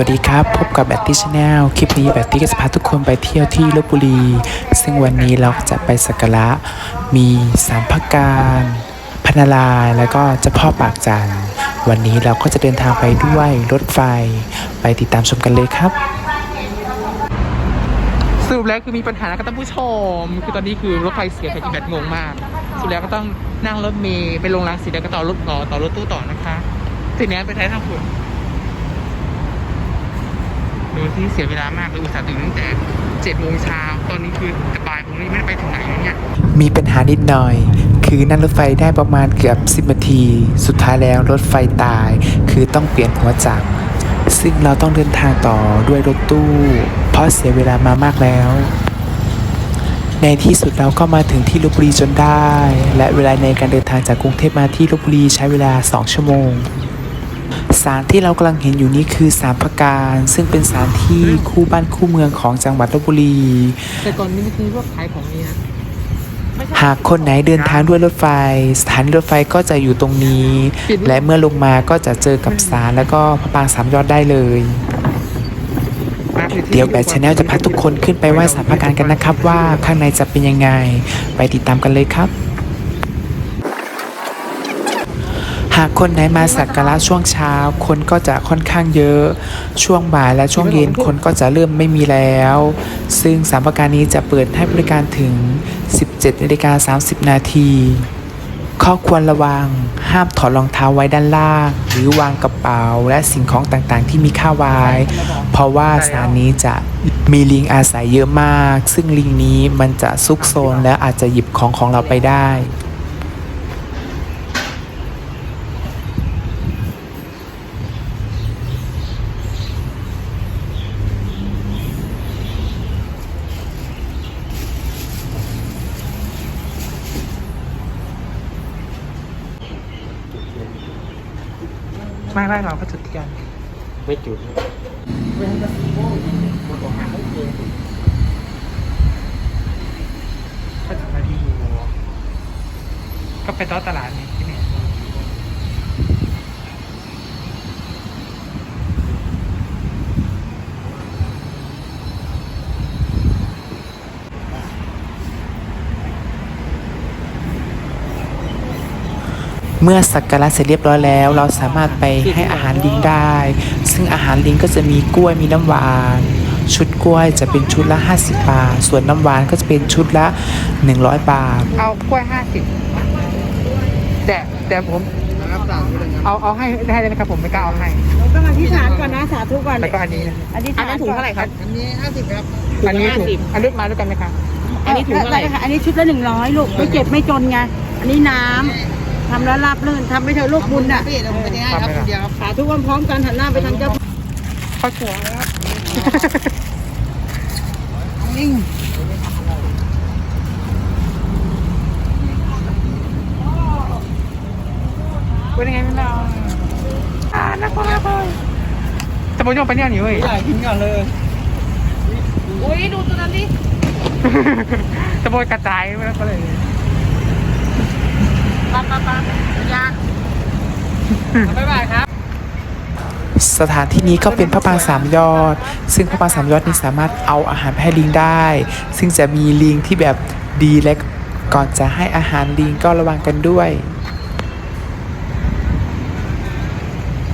วัสดีครับ พบกับแบตตี้ชาแนลคลิปนี้แบตตี้ก็จะพาทุกคนไปเที่ยวที่ลบบุรี ซึ่งวันนี้เราจะไปสักการะมีสามพักการพนารายแล้วก็เจ้าพ่อปากจันวันนี้เราก็จะเดินทางไปด้วยรถไฟ ไปติดตามชมกันเลยครับสรุปแล้วคือมีปัญหาแล้วก็ต้องผู้ชม คือตอนนี้คือรถไฟเสียแต่ที่แบบงงมากสรุปแล้วก็ต้องนั่งรถเมล์ไปลงรังสิตแล้วก็ต่อรถต่อต่อรถตู้ต่อนะคะทีนี้ไปท้ายทางคุ ณดูที่เสียเวลามากเลยอุตส่าห์ตื่นตั้งแต่เจ็ดโมงเช้าตอนนี้คือจะบ่ายโมงนี้ไม่ได้ไปถึงไหนเลยเนี่ยมีปัญหานิดหน่อย คือนั่งรถไฟได้ประมาณเกือบ10นาที สุดท้ายแล้วรถไฟตาย คือต้องเปลี่ยนหัวจักรซึ่งเราต้องเดินทางต่อด้วยรถตู้ เพราะเสียเวลามามากแล้ว ในที่สุดเราก็มาถึงที่ลบบุรีจนได้ และเวลาในการเดินทางจากกรุงเทพมาที่ลบบุรีใช้เวลา 2 ชั่วโมง สารที่เรากำลังเห็นอยู่นี้คือสารพระการ ซึ่งเป็นสารที่คู่บ้านคู่เมืองของจังหวัดลบบุรี แต่ก่อนนี้มันคือพวกขายของนี่นะไม่ใช่หากคนไหนเดินทางด้วยรถไฟ สถานีรถไฟก็จะอยู่ตรงนี้ และเมื่อลงมาก็จะเจอกับศาลแล้วก็พระปรางสามยอดได้เลย เดี๋ยวแบทชาแนลจะพาทุกคนขึ้นไปไหว้สารพระการกันนะครับว่าข้างในจะเป็นยังไง ไปติดตามกันเลยครับ หากคนไหนมาสักการะช่วงเช้า คนก็จะค่อนข้างเยอะ ช่วงบ่ายและช่วงเย็นคนก็จะเริ่มไม่มีแล้ว ซึ่งสามประการนี้จะเปิดให้บริการถึง 17นาฬิกา30 นาทีข้อควรระวัง ห้ามถอดรองเท้าไว้ด้านล่าง หรือวางกระเป๋าและสิ่งของต่างๆ ที่มีค่าไว้ เพราะว่าสถานนี้จะมีลิงอาศัยเยอะมาก ซึ่งลิงนี้มันจะซุกซนและอาจจะหยิบของของเราไปได้ ไม่ไม่เราก็จุดเทียนไม่จุดก็ไปต้อตลาดนี่ เมื่อสักการะเสร็จเรียบร้อยแล้ว เราสามารถไปให้อาหารลิงได้ ซึ่งอาหารลิงก็จะมีกล้วยมีน้ำหวาน ชุดกล้วยจะเป็นชุดละ 50 บาท ส่วนน้ำหวานก็จะเป็นชุดละ 100 บาท เอากล้วยห้าสิบแต่แต่ผม เอาเอาให้ได้เลยนะครับผมไม่กล้าเอาให้ต้องอธิษฐานก่อนนะสาธุก่อนแล้วก็อันนี้นะอธิษฐานอันนั้นถุงเท่าไหร่ครับ อันนี้ห้าสิบครับ อันนี้ถุงอันนี้มาด้วยกันไหมครับ อันนี้ถุงอะไรคะอันนี้ชุดละหนึ่งร้อยลูกไม่เจ็บไม่จนไง อันนี้น้ำ ทำแล้วราบรื่นทำไปเถอะลูกบุญอะพี่เดี๋ยวผมไปที่ให้ครับคนเดียวครับสาธุพร้อมๆกันหันหน้าไปทางเจ้าข้าวถั่วครับนิ่งเป็นยังไงไม่เอาอ่านักบอลนักบอลจะบอลโยกไปเนี่ยหนิเว้ยใหญ่กินก่อนเลยอุ้ยดูตัวนั้นดิจะบอลกระจายไปแล้วก็เลย ปะปะปะยาบ๊ายบายครับ สถานที่นี้ก็เป็นพระปางสามยอด ซึ่งพระปางสามยอดนี้สามารถเอาอาหารไปให้ลิงได้ ซึ่งจะมีลิงที่แบบดีและก่อนจะให้อาหารลิงก็ระวังกันด้วย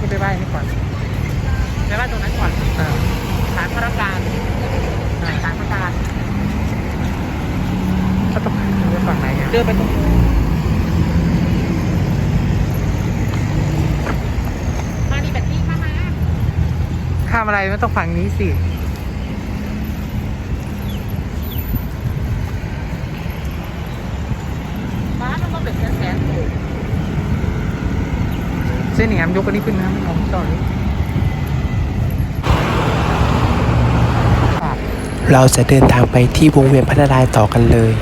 ไปไหว้นี่ก่อนไปไหว้ตรงนั้นก่อนฐานพระการฐานพระการก็ต้องเดินฝั่งไหนอะเดินไปตรงมานี่แบบนี้ข้ามา ข้ามอะไรไม่ต้องฝั่งนี้สิ บ้านต้องมาเป็นแสนๆเส้นอย่างนั้นยกอันนี้ขึ้นนะมันของต่อเลยเราจะเดินทางไปที่วงเวียนพัฒนารายณ์ต่อกันเลย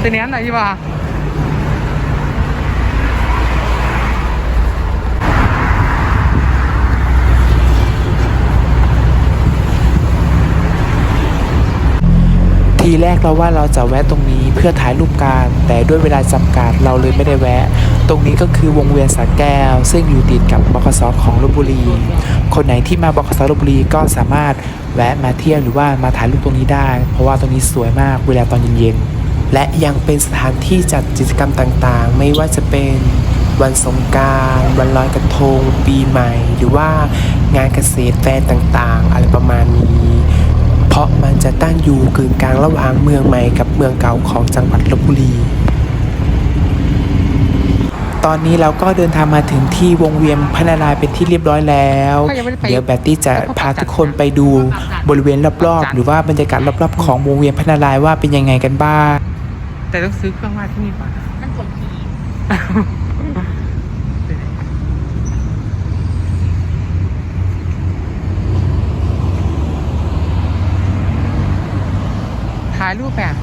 เป็นอย่างนั้นไหนยี่บ่า ทีแรกเราว่าเราจะแวะตรงนี้เพื่อถ่ายรูปกันแต่ด้วยเวลาจำกัดเราเลยไม่ได้แวะ ตรงนี้ก็คือวงเวียนสระแก้ว ซึ่งอยู่ติดกับบคสของลบบุรี คนไหนที่มาบคสลบบุรีก็สามารถแวะมาเที่ยวหรือว่ามาถ่ายรูปตรงนี้ได้ เพราะว่าตรงนี้สวยมากเวลาตอนเย็นๆและยังเป็นสถานที่จัดกิจกรรมต่างๆ ไม่ว่าจะเป็นวันสงการวันลอยกระทง ปีใหม่ หรือว่างานเกษตรแฟร์ต่างๆ อะไรประมาณนี้ เพราะมันจะตั้งอยู่กึ่งกลางระหว่างเมืองใหม่กับเมืองเก่าของจังหวัดลบบุรี ตอนนี้เราก็เดินทางมาถึงที่วงเวียนพระนารายณ์เป็นที่เรียบร้อยแล้วก็ยังไม่ได้ไปเดี๋ยวแบตตี้จะพาทุกคนไปดูบริเวณรอบๆ หรือว่าบรรยากาศรอบๆ ของวงเวียนพระนารายณ์ว่าเป็นยังไงกันบ้าง แต่ต้องซื้อเครื่องวาดที่นี่ก่อนนะมันกดขี่ายรูปแบบ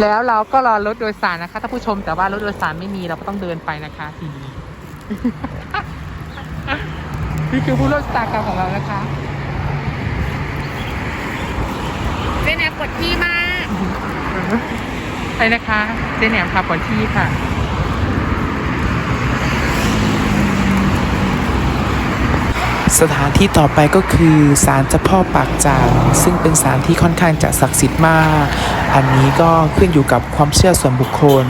แล้วเราก็รอรถโดยสารนะคะท่านผู้ชมแต่ว่ารถโดยสารไม่มีเราก็ต้องเดินไปนะคะทีนี้นี่คือผู้ร่วมชะตากรรมของเรานะคะเจนแอบกดขี่มากไปนะคะเจนแหนมค่ะปอนที่ค่ะ สถานที่ต่อไปก็คือศาลเจ้าพ่อปากจานซึ่งเป็นศาลที่ค่อนข้างจะศักดิ์สิทธิ์มาก อันนี้ก็ขึ้นอยู่กับความเชื่อส่วนบุคคล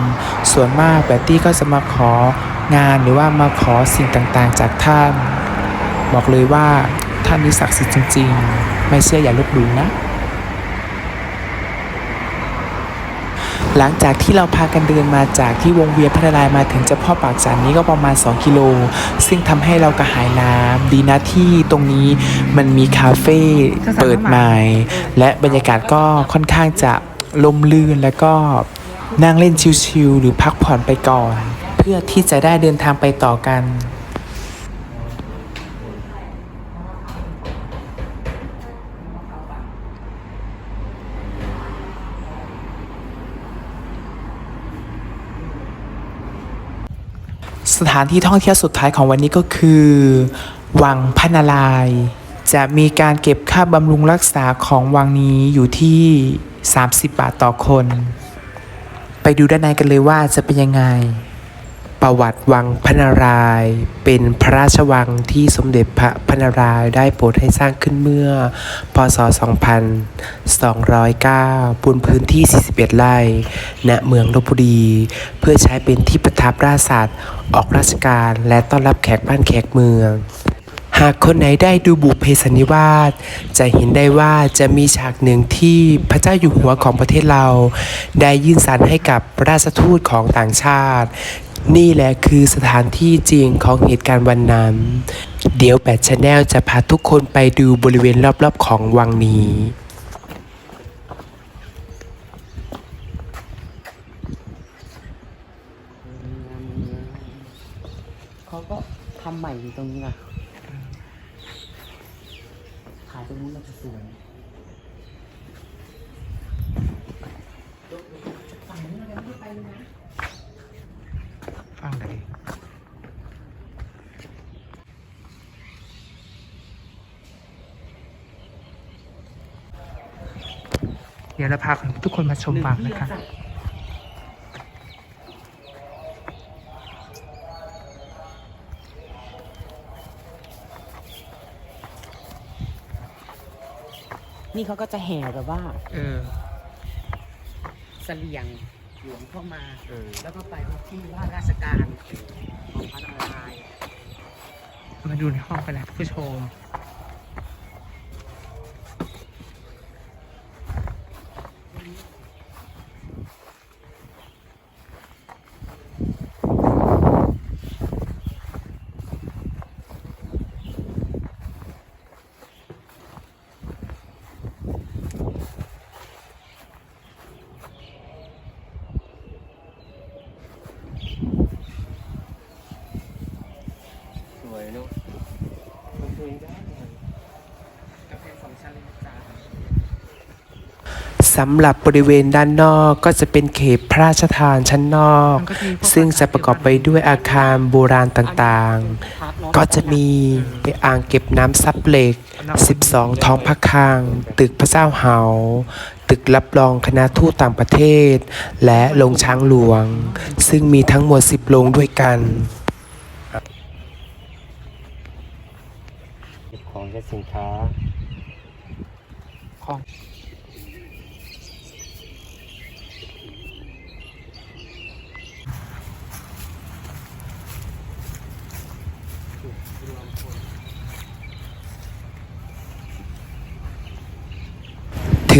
ส่วนมากแบตตี้ก็จะมาของานหรือว่ามาขอสิ่งต่างๆ จากท่าน บอกเลยว่าท่านนี้ศักดิ์สิทธิ์จริง ๆ ไม่เชื่ออย่าลบหลู่นะ หลังจากที่เราพากันเดินมาจากที่วงเวียนพัทลายมาถึงเจ้าพ่อปากจานนี้ก็ประมาณ 2 กิโล ซึ่งทำให้เรากระหายน้ำดีนะที่ตรงนี้มันมีคาเฟ่เปิดใหม่ และบรรยากาศก็ค่อนข้างจะลมลื่นแล้วก็นั่งเล่นชิลๆหรือพักผ่อนไปก่อน เพื่อที่จะได้เดินทางไปต่อกัน สถานที่ท่องเที่ยวสุดท้ายของวันนี้ก็คือ วังพนาลาย จะมีการเก็บค่าบำรุงรักษาของวังนี้อยู่ที่ 30 บาทต่อคน ไปดูด้านในกันเลยว่าจะเป็นยังไง ประวัติวังพนาราย เป็นพระราชวังที่สมเด็จพระพนารายได้โปรดให้สร้างขึ้นเมื่อ พศ 2209บนพื้นที่ 41 ไร่ ณ เมืองลบบุรี เพื่อใช้เป็นที่ประทับราชสัตว์ออกราชการและต้อนรับแขกบ้านแขกเมือง หากคนไหนได้ดูบุพเพสันนิวาสจะเห็นได้ว่าจะมีฉากหนึ่งที่พระเจ้าอยู่หัวของประเทศเรา ได้ยื่นสารให้กับราชทูตของต่างชาติ นี่แหละคือสถานที่จริงของเหตุการณ์วันนั้น เดี๋ยวแบทชาแนลจะพาทุกคนไปดูบริเวณรอบๆของวังนี้เขาก็ทำใหม่อยู่ตรงนี้นะถ่ายตรงนู้นเราจะสวยฟังไหน เดี๋ยวเราพาทุกคนมาชมวังนะคะ นี่เขาก็จะแห่แบบว่า เออ เสลียง หลวงเข้ามา เออ แล้วก็ไปที่ว่าราชการของพระนารายณ์ มาดูในห้องกันนะผู้ชม เนาะมันเพลงได้ กาแฟสองชั้นเลยนะจ๊ะ สำหรับบริเวณด้านนอกก็จะเป็นเขตพระราชทานชั้นนอก ซึ่งจะประกอบไปด้วยอาคารโบราณต่างๆ ก็จะมีอ่างเก็บน้ำซับเหล็ก 12 ท้องพระคลัง ตึกพระเจ้าเหา ตึกรับรองคณะทูตต่างประเทศ และโรงช้างหลวง ซึ่งมีทั้งหมด 10 โรงด้วยกันเก็บของและสินค้าของ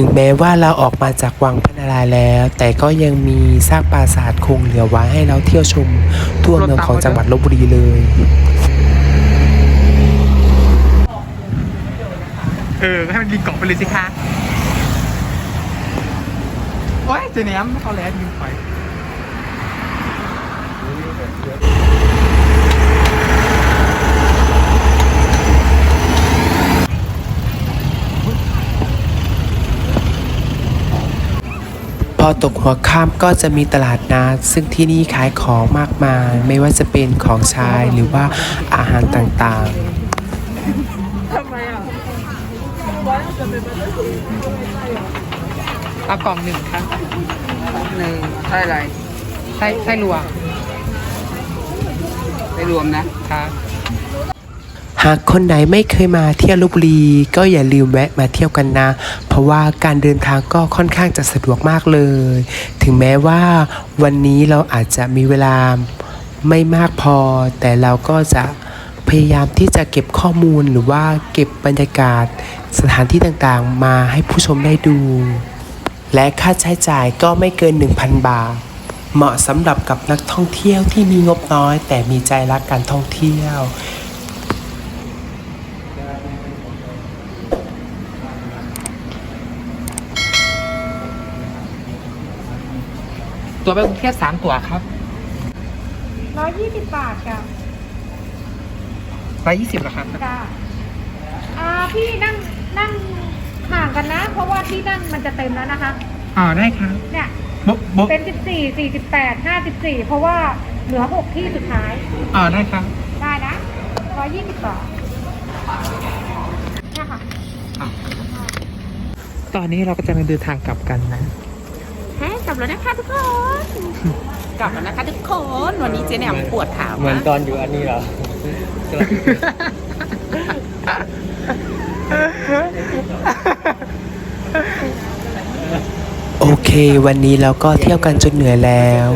ถึงแม้ว่าเราออกมาจากวังพระนารายณ์แล้ว แต่ก็ยังมีซากปราสาทคงเหลือไว้ให้เราเที่ยวชมทั่วเมืองของจังหวัดลบบุรีเลย เออให้มันดีเกาะไปเลยสิคะ โอ้ยเจเนียมเขาแล้วยิงไป อตกหัวค่ำก็จะมีตลาดนัดซึ่งที่นี่ขายของมากมาย ไม่ว่าจะเป็นของใช้หรือว่าอาหารต่างๆเอากล่องหนึ่งครับหนึ่งใช่อะไรไส้ไส้รวม ไม่รวมนะครับ หากคนไหนไม่เคยมาเที่ยวลบบุรี ก็อย่าลืมแวะมาเที่ยวกันนะ เพราะว่าการเดินทางก็ค่อนข้างจะสะดวกมากเลย ถึงแม้ว่าวันนี้เราอาจจะมีเวลาไม่มากพอ แต่เราก็จะพยายามที่จะเก็บข้อมูลหรือว่าเก็บบรรยากาศสถานที่ต่างๆ มาให้ผู้ชมได้ดู และค่าใช้จ่ายก็ไม่เกิน 1,000 บาท เหมาะสำหรับกับนักท่องเที่ยวที่มีงบน้อย แต่มีใจรักการท่องเที่ยว ตัวไปกรุงเทพสามตัวครับร้อยยี่สิบบาทจ้ะร้อยยี่สิบเหรอครับจ้ะอ่าพี่นั่งนั่งห่างกันนะ เพราะว่าที่นั่งมันจะเต็มแล้วนะคะ อ๋อได้ครับเนี่ยบุ๊บบุ๊บเป็นสิบสี่สี่สิบแปดห้าสิบสี่เพราะว่าเหลือหกที่สุดท้าย อ๋อได้ครับ ได้นะร้อยยี่สิบบาทเนี่ยค่ะ ตอนนี้เราก็จะเดินทางกลับกันนะเฮ้ กลับแล้วนะคะทุกคน กลับแล้วนะคะทุกคน วันนี้เจ๊แหนมปวดขาเหมือนตอนอยู่อันนี้เหรอ โอเค วันนี้เราก็เที่ยวกันจนเหนื่อยแล้ว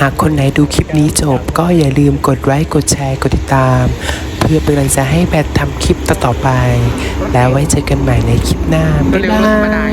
หากคนไหนดูคลิปนี้จบ ก็อย่าลืมกดไลค์กดแชร์กดติดตาม เพื่อเป็นกำลังใจให้แบททำคลิปต่อๆไป แล้วไว้เจอกันใหม่ในคลิปหน้า บ๊ายเร็วบารถธรรมดาย